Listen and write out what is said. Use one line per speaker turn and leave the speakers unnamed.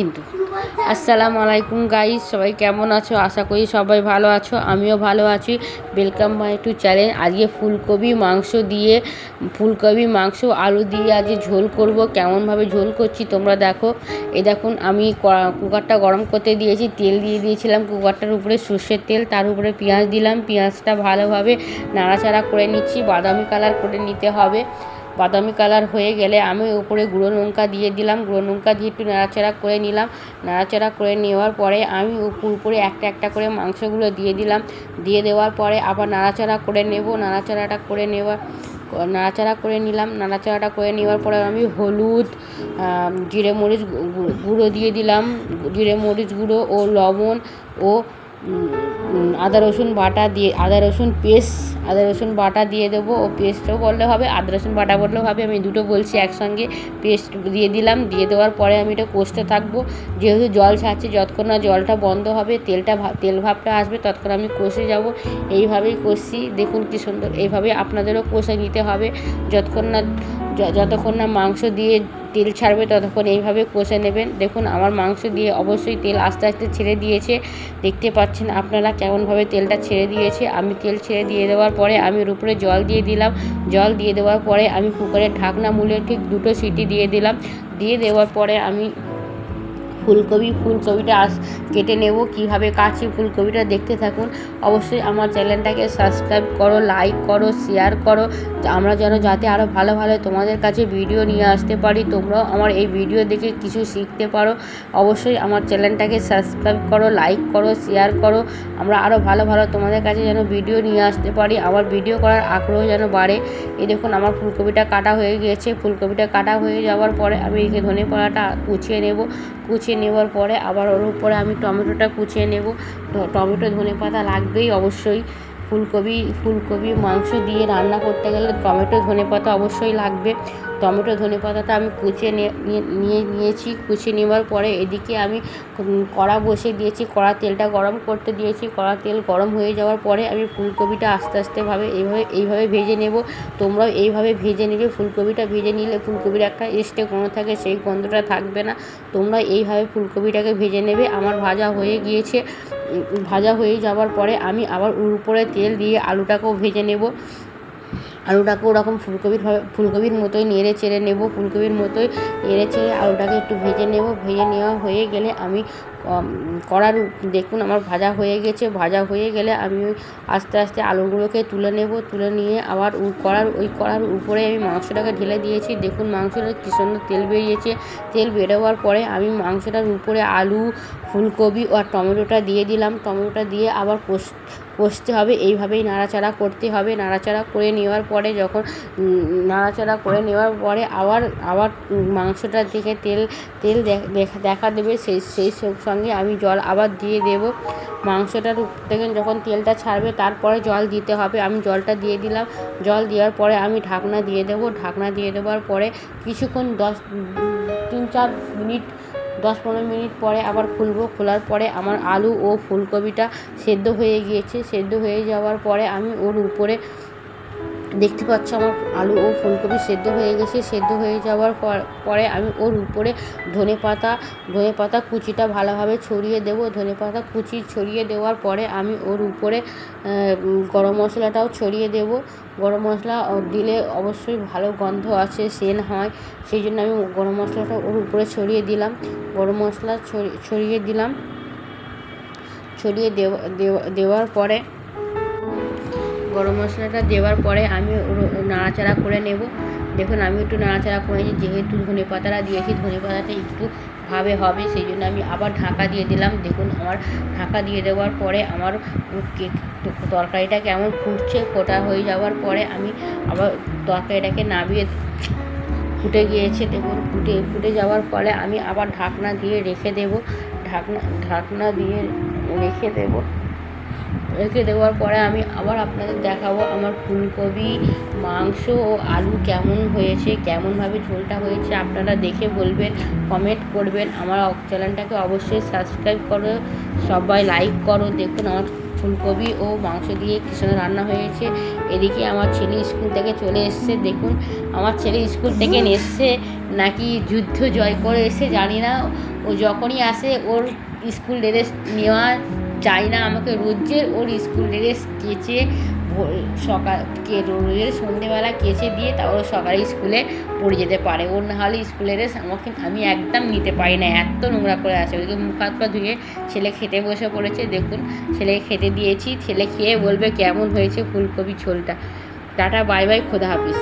কিন্তু। আসসালামু আলাইকুম গাইস সবাই কেমন আছো? আশা করি সবাই ভালো আছো, আমিও ভালো আছি। ওয়েলকাম মাই টু চ্যানেল আজকে ফুলকপি মাংস দিয়ে, ফুলকপি মাংস, আলু দিয়ে আজকে ঝোল করব। কেমনভাবে ঝোল করছি তোমরা দেখো। এ দেখুন, আমি কুকারটা গরম করতে দিয়েছি, তেল দিয়ে দিয়েছিলাম কুকারটার উপরে সর্ষের তেল, তার উপরে পেঁয়াজ দিলাম। পেঁয়াজটা ভালোভাবে নাড়াচাড়া করে নিচ্ছি, বাদামি কালার করে নিতে হবে। বাদামি কালার হয়ে গেলে আমি উপরে গুঁড়ো লঙ্কা দিয়ে দিলাম। গুঁড়ো লঙ্কা দিয়ে একটু নাড়াচাড়া করে নিলাম। নাড়াচাড়া করে নেওয়ার পরে আমি উপর একটা একটা করে মাংসগুলো দিয়ে দিলাম। দিয়ে দেওয়ার পরে আবার নাড়াচাড়া করে নেব। নাড়াচাড়াটা করে নেওয়ার নাড়াচাড়া করে নিলাম। নাড়াচাড়াটা করে নেওয়ার পরে আমি হলুদ জিরে মরিচ গুঁড়ো দিয়ে দিলাম। জিরে মরিচ গুঁড়ো ও লবণ ও আদা, রসুন বাটা দিয়ে, আদা, রসুন পেস্ট, আদা, রসুন বাটা দিয়ে দেবো। ও পেস্টও বললে হবে, আদা, রসুন বাটা বললেও হবে। আমি দুটো বলছি একসঙ্গে। পেস্ট দিয়ে দিলাম। দিয়ে দেওয়ার পরে আমি এটা কষতে থাকব। যেহেতু জল ছাড়ছে, যতক্ষণ না জলটা বন্ধ হবে, তেলটা তেল ভাবটা আসবে, ততক্ষণ আমি কষে যাব। এইভাবেই কষছি। দেখুন কি সুন্দর। এইভাবে আপনাদেরও কষে নিতে হবে। যতক্ষণ না যতক্ষণ না মাংস দিয়ে তেল ছাড়বে ততক্ষণ এইভাবে কষে নেবেন। দেখুন, আমার মাংস দিয়ে অবশ্যই তেল আস্তে আস্তে ছেড়ে দিয়েছে। দেখতে পাচ্ছেন আপনারা কেমনভাবে তেলটা ছেড়ে দিয়েছে। আমি তেল ছেড়ে দিয়ে দেওয়ার পরে আমি উপরে জল দিয়ে দিলাম। জল দিয়ে দেওয়ার পরে আমি কুকারের ঢাকনা মুলে ঠিক দুটো সিটি দিয়ে দিলাম। দিয়ে দেওয়ার পরে আমি ফুলকপি, ফুলকপিটা আস, কেটে নেব কীভাবে কাটছি ফুলকপিটা দেখতে থাকুন। অবশ্যই আমার চ্যানেলটাকে সাবস্ক্রাইব করো, লাইক করো, শেয়ার করো। আমরা যেন যাতে আরও ভালো ভালো তোমাদের কাছে ভিডিও নিয়ে আসতে পারি, তোমরাও আমার এই ভিডিও দেখে কিছু শিখতে পারো। অবশ্যই আমার চ্যানেলটাকে সাবস্ক্রাইব করো, লাইক করো, শেয়ার করো। আমরা আরও ভালো ভালো তোমাদের কাছে যেন ভিডিও নিয়ে আসতে পারি। আমার ভিডিও করার আগ্রহ যেন বাড়ে। এই দেখুন আমার ফুলকপিটা কাটা হয়ে গিয়েছে। ফুলকপিটা কাটা হয়ে যাওয়ার পরে আমি এই ধনে পাতাটা কুচিয়ে নেব। কুচিয়ে নেওয়ার পরে আবার ওর উপরে আমি টমেটোটা কুচিয়ে নেব। টমেটো ধনে পাতা লাগবেই অবশ্যই। ফুলকপি ফুলকপি, মাংস দিয়ে রান্না করতে গেলে টমেটো, ধনে পাতা অবশ্যই লাগবে। টমেটো, ধনে পাতাটা আমি কুচিয়ে নিয়ে নিয়ে- নিয়ে নিয়েছি। কুচিয়ে নেওয়ার পরে এদিকে আমি কড়া বসিয়ে দিয়েছি। কড়া তেলটা গরম করতে দিয়েছি। কড়া তেল গরম হয়ে যাওয়ার পরে আমি ফুলকপিটা আস্তে আস্তেভাবে এইভাবে এইভাবে ভেজে নেব। তোমরাও এইভাবে ভেজে নেবে। ফুলকপিটা ভেজে নিলে ফুলকপির একটা এক্সট্রা গন্ধ থাকে, সেই গন্ধটা থাকবে না। তোমরা এইভাবে ফুলকপিটাকে ভেজে নেবে। আমার ভাজা হয়ে গিয়েছে। ভাজা হয়ে যাওয়ার পরে আমি আবার ওর উপরে তেল দিয়ে আলুটাকেও ভেজে নেব। আলুটাকে ওরকম ফুলকপির ফুলকপির মতোই নেড়ে চেড়ে নেব, ফুলকপির মতোই নেড়ে চেড়ে আলুটাকে একটু ভেজে নেব। ভেজে নেওয়া হয়ে গেলে আমি কড়ার দেখুন আমার ভাজা হয়ে গেছে। ভাজা হয়ে গেলে আমি ওই আস্তে আস্তে আলুগুলোকে তুলে নেব। তুলে নিয়ে আবার কড়ার, ওই কড়ার উপরে আমি মাংসটাকে ঢেলে দিয়েছি। দেখুন মাংসটা কী সুন্দর তেল বেরিয়েছে। তেল বেরোবার পরে আমি মাংসটার উপরে আলু, ফুলকপি আর টমেটোটা দিয়ে দিলাম। টমেটোটা দিয়ে আবার কষতে হবে, এইভাবেই নাড়াচাড়া করতে হবে। নাড়াচাড়া করে নেওয়ার পরে যখন নাড়াচাড়া করে নেওয়ার পরে আবার আবার মাংসটা থেকে তেল তেল দেখা- দেখা দেবে। সেই সেই সঙ্গে আমি জল আবার দিয়ে দেব। মাংসটার থেকে যখন তেলটা ছাড়বে তারপরে জল দিতে হবে। আমি জলটা দিয়ে দিলাম। জল দেওয়ার পরে আমি ঢাকনা দিয়ে দেবো। ঢাকনা দিয়ে দেওয়ার পরে কিছুক্ষণ দশ, তিন, চার মিনিট দশ পনেরো মিনিট পরে আবার খুলবো। খোলার পরে আমার আলু ও ফুলকপিটা সেদ্ধ হয়ে গিয়েছে। সেদ্ধ হয়ে যাওয়ার পরে আমি ওর উপরে দেখতে পাচ্ছ আমার আলু ও ফুলকপি সেদ্ধ হয়ে গেছে। সেদ্ধ হয়ে যাওয়ার পর- আমি ওর উপরে ধনে পাতা ধনে পাতা কুচিটা ভালোভাবে ছড়িয়ে দেবো। ধনে পাতা কুচি ছড়িয়ে দেওয়ার পরে আমি ওর উপরে গরম মশলাটাও ছড়িয়ে দেবো। গরম মশলা দিলে অবশ্যই ভালো গন্ধ আছে সেন হয়। সেই জন্য আমি গরম মশলাটা ওর উপরে ছড়িয়ে দিলাম। গরম মশলা ছড়িয়ে দিলাম। ছড়িয়ে দেওয়া- দেওয়ার পরে গরম মশলাটা দেওয়ার পরে আমি নাড়াচাড়া করে নেব। দেখুন, আমি একটু নাড়াচাড়া করেছি, যেহেতু ধনে পাতাটা দিয়েছি, ধনে পাতাটা একটু ভাবে হবে, সেই জন্য আমি আবার ঢাকা দিয়ে দিলাম। দেখুন, আমার ঢাকা দিয়ে দেওয়ার পরে আমার কে- তরকারিটা কেমন ফুটছে, ফোটা হয়ে যাওয়ার পরে আমি আবার তরকারিটাকে নামিয়ে ফুটে গিয়েছে। দেখুন, ফুটে ফুটে যাওয়ার পরে আমি আবার ঢাকনা দিয়ে রেখে দেব। ঢাকনা ঢাকনা দিয়ে রেখে দেব। রেখে দেওয়ার পরে আমি আবার আপনাদের দেখাবো আমার ফুলকপি, মাংস ও আলু কেমন হয়েছে, কেমনভাবে ঝোলটা হয়েছে, আপনারা দেখে বলবেন কমেন্ট করবেন। আমার চ্যানেলটাকে অবশ্যই সাবস্ক্রাইব করো, সবাই লাইক করো। দেখুন আমার ফুলকপি ও মাংস দিয়ে কী সুন্দর রান্না হয়েছে। এদিকে আমার ছেলে স্কুল থেকে চলে এসছে। দেখুন, আমার ছেলে স্কুল থেকে এসছে, নাকি যুদ্ধ জয় করে এসে জানি না। ও যখনই আসে, ওর স্কুল ড্রেস নেওয়া চাই না, আমাকে রোজের ওর স্কুল ড্রেস কেচে সকাল কে রোজের সন্ধেবেলা কেচে দিয়ে তা ওর সকালে স্কুলে পড়ে যেতে পারে। ওর না হলে স্কুলের ড্রেস আমাকে আমি একদম নিতে পারি না, এত নোংরা করে আসে ওইদিকে মুখ হাত পা ধুয়ে ছেলে খেতে বসে পড়েছে, দেখুন ছেলেকে খেতে দিয়েছি, ছেলে খেয়ে বলবে কেমন হয়েছে ফুলকপি ঝোলটা। টাটা, বাই বাই, খোদা হাফিজ।